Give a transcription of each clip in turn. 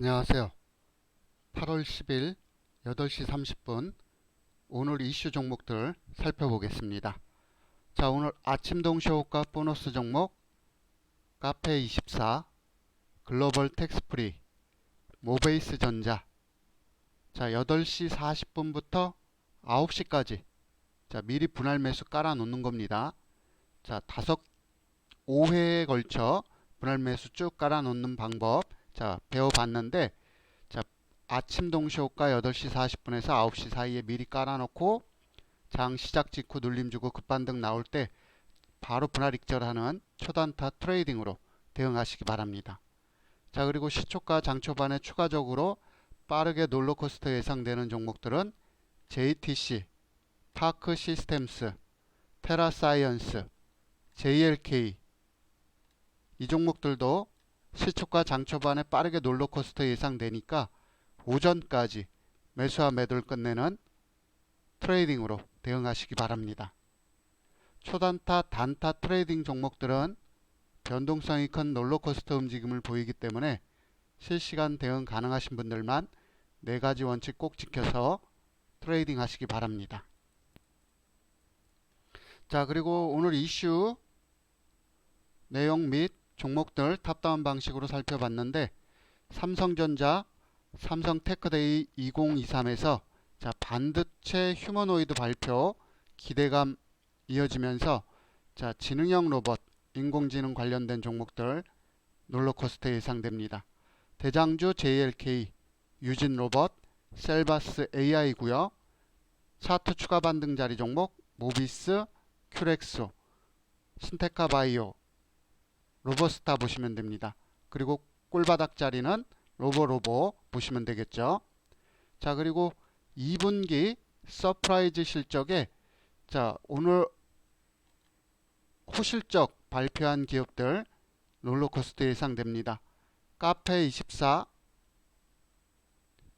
안녕하세요. 8월 10일 8시 30분 오늘 이슈 종목들 살펴보겠습니다. 자, 오늘 아침 동시호가 보너스 종목 카페24 글로벌 텍스프리 모베이스 전자 자, 8시 40분부터 9시까지 자, 미리 분할 매수 깔아 놓는 겁니다. 자, 다섯 5회에 걸쳐 분할 매수 쭉 깔아 놓는 방법 자, 배워봤는데, 자, 아침 동시호가 8시 40분에서 9시 사이에 미리 깔아놓고, 장 시작 직후 눌림 주고 급반등 나올 때, 바로 분할 익절하는 초단타 트레이딩으로 대응하시기 바랍니다. 자, 그리고 시초가 장 초반에 추가적으로 빠르게 롤러코스터 예상되는 종목들은 JTC, 파크 시스템스, 테라사이언스, JLK, 이 종목들도 시초가 장초반에 빠르게 롤러코스터 예상되니까 오전까지 매수와 매도를 끝내는 트레이딩으로 대응하시기 바랍니다. 초단타, 단타 트레이딩 종목들은 변동성이 큰 롤러코스터 움직임을 보이기 때문에 실시간 대응 가능하신 분들만 네 가지 원칙 꼭 지켜서 트레이딩 하시기 바랍니다. 자, 그리고 오늘 이슈 내용 및 종목들 탑다운 방식으로 살펴봤는데 삼성전자 삼성테크데이 2023에서 자 반도체 휴머노이드 발표 기대감 이어지면서 자 지능형 로봇 인공지능 관련된 종목들 롤러코스터 예상됩니다. 대장주 JLK 유진 로봇 셀바스 AI고요. 차트 추가 반등 자리 종목 모비스 큐렉소 신테카 바이오 로버스타 보시면 됩니다. 그리고 꼴바닥 자리는 로보로보 보시면 되겠죠. 자, 그리고 2분기 서프라이즈 실적에 자, 오늘 호실적 발표한 기업들 롤러코스터 예상됩니다. 카페24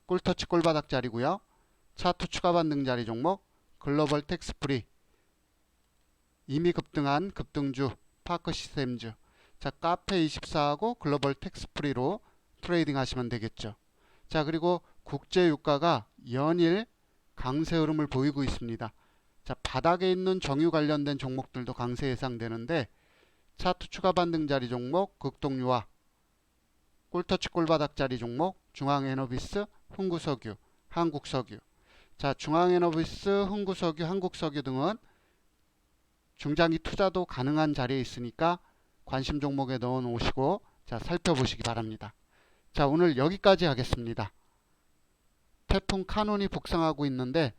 꿀터치 꼴바닥 자리고요. 차트 추가 반등 자리 종목 글로벌 텍스프리 이미 급등한 급등주 파크 시스템즈 자, 카페24하고 글로벌 텍스프리로 트레이딩 하시면 되겠죠. 자, 그리고 국제 유가가 연일 강세 흐름을 보이고 있습니다. 자, 바닥에 있는 정유 관련된 종목들도 강세 예상되는데 차트 추가 반등 자리 종목 극동유화 꿀터치 꿀바닥 자리 종목 중앙에너비스 흥구석유 한국석유 자 중앙에너비스 흥구석유 한국석유 등은 중장기 투자도 가능한 자리에 있으니까 관심 종목에 넣어 놓으시고 자 살펴보시기 바랍니다. 자 오늘 여기까지 하겠습니다. 태풍 카눈이 북상하고 있는데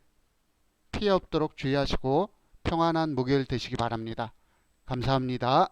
피해 없도록 주의하시고 평안한 목요일 되시기 바랍니다. 감사합니다.